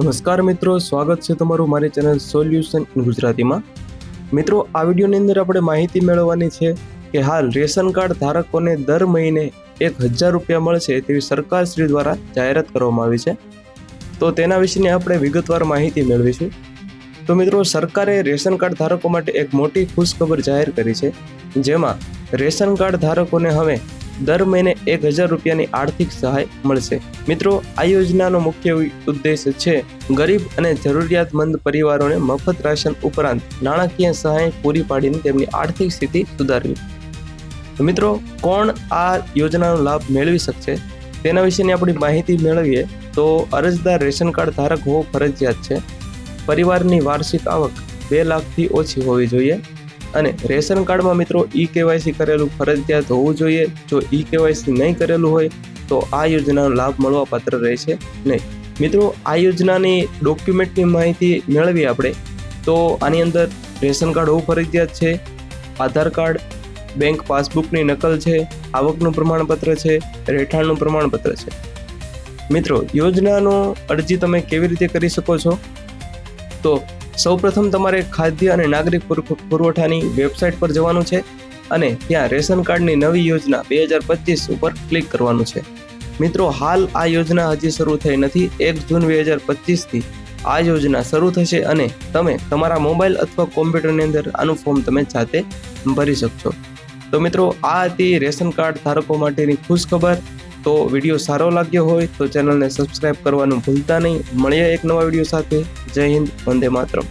નમસ્કાર મિત્રો, સ્વાગત છે તમારું મારી ચેનલ સોલ્યુશન ઇન ગુજરાતીમાં. મિત્રો, આ વિડીયોની અંદર આપણે માહિતી મેળવવાની છે કે હાલ રેશન કાર્ડ ધારકોને દર મહિને એક હજાર રૂપિયા મળશે તેવી સરકારશ્રી દ્વારા જાહેરાત કરવામાં આવી છે. તો તેના વિશેની આપણે વિગતવાર માહિતી મેળવીશું. તો મિત્રો, સરકારે રેશન કાર્ડ ધારકો માટે એક મોટી ખુશખબર જાહેર કરી છે, જેમાં રેશન કાર્ડ ધારકોને હવે દર મહિને એક હજાર રૂપિયાની આર્થિક સહાય મળશે. મિત્રો, આ યોજનાનો મુખ્ય ઉદ્દેશ છે ગરીબ અને જરૂરિયાતમંદ પરિવારોને મફત રાશન ઉપરાંત નાણાકીય સહાય પૂરી પાડીને તેમની આર્થિક સ્થિતિ સુધારવી. મિત્રો, કોણ આ યોજનાનો લાભ મેળવી શકશે? તેના વિશેની આપણી માહિતી મેળવીએ તો અરજદાર રેશન કાર્ડ ધારક હોવો ફરજિયાત છે. પરિવારની વાર્ષિક આવક બે લાખથી ઓછી હોવી જોઈએ. અને રેશન કાર્ડમાં મિત્રો ઈ કેવાયસી કરેલું ફરજિયાત હોવું જોઈએ. જો ઈ કેવાયસી નહીં કરેલું હોય, તો આ યોજનાનો લાભ મળવા પાત્ર રહેશે. નહીં મિત્રો, આ યોજનાની ડોક્યુમેન્ટની માહિતી મેળવી આપણે. તો આની અંદર રેશન કાર્ડ હોવું ફરજિયાત છે, આધાર કાર્ડ, બેંક પાસબુકની નકલ છે, આવકનું પ્રમાણપત્ર છે, રહેઠાણનું પ્રમાણપત્ર છે. મિત્રો, યોજનાનો અરજી તમે કેવી રીતે કરી શકો છો? તો સૌપ્રથમ તમારે ખાદ્ય અને નાગરિક પુરવ- પુરવઠાની વેબસાઇટ પર જવાનું છે અને ત્યાં રેશન કાર્ડની નવી યોજના બે હજાર પચીસ ઉપર ક્લિક કરવાનું છે. મિત્રો, હાલ આ યોજના હજી શરૂ થઈ નથી. એક જૂન બે હજાર પચીસથી આ યોજના શરૂ થશે અને તમે તમારા મોબાઈલ અથવા કોમ્પ્યુટરની અંદર આનું ફોર્મ તમે જાતે ભરી શકશો. તો મિત્રો, આ હતી રેશન કાર્ડ ધારકો માટેની ખુશ ખબર તો વીડિયો સારો લાગ્યો હોય તો ચેનલને સબસ્ક્રાઇબ કરવાનું ભૂલતા નહીં. મળીએ એક નવા વીડિયો સાથે. જય હિન્દ, વંદે માતરમ.